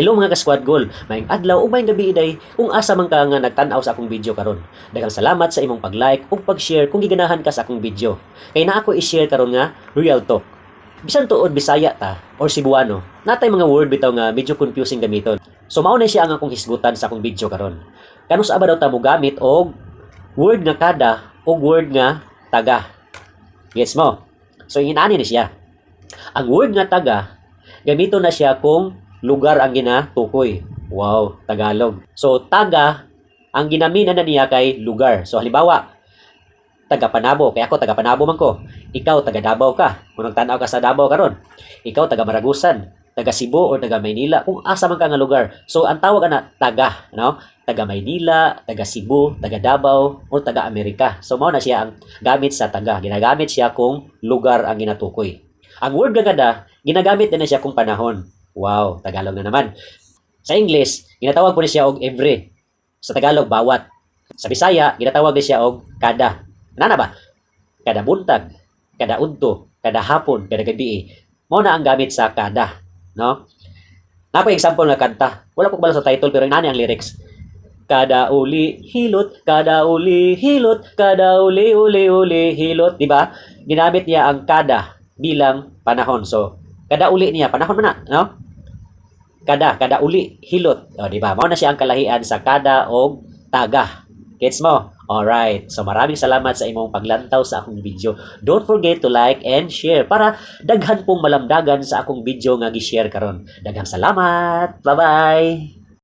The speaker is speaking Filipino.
Hello mga ka-squad goal. Maayong adlaw ug maayong gabi day kung asa man ka nga nagtan-aw sa akong video karon. Daghang salamat sa imong pag-like ug pag-share kung giganahan ka sa akong video. Kay na ako i-share karon nga real talk. Bisan tuod Bisaya ta or Cebuano, natay mga word bitaw nga medyo confusing gamiton. So mao na siya ang akong hisgutan sa akong video karon. Kanus sa daw ta mo gamit og word nga kada o word nga taga. Gets mo? So inani ni siya. Ang word nga taga gamito na siya kung lugar ang ginatukoy. Wow, Tagalog. So taga ang ginamina na niya kay lugar. So halimbawa, taga Panabo, kaya ako taga Panabo man ko. Ikaw taga Davao ka. Kung nagtanaw ka sa Davao karon. Ikaw taga Maragusan, taga Cebu or taga Maynila, kung asa man ka nga lugar. So ang tawag na taga, no? Taga Maynila, taga Cebu, taga Davao, o taga Amerika. So mao na siya ang gamit sa taga. Ginagamit siya kung lugar ang ginatukoy. Ang word nga ginagamit din na siya kung panahon. Wow, Tagalog na naman. Sa English, ginatawag po siya og every. Sa Tagalog, bawat. Sa Bisaya, ginatawag niya siya og kada. Nana ba? Kada buntag, kada udto, kada hapon, kada gabi. Mao na ang gamit sa kada, no? Napa example nga kanta. Wala ko bala sa title pero inani ang lyrics. Kada uli hilot, kada uli hilot, kada uli uli uli hilot, di ba? Ginamit niya ang kada bilang panahon. So, kada uli niya panahon man na, no? Kada, kada uli hilot. O, di ba? Mao na siya ang kalahian sa kada o taga. Gets mo? Alright. So maraming salamat sa imong paglantaw sa akong video. Don't forget to like and share para daghan pong malamdagan sa akong video nga gi-share karon. Daghang salamat. Bye-bye.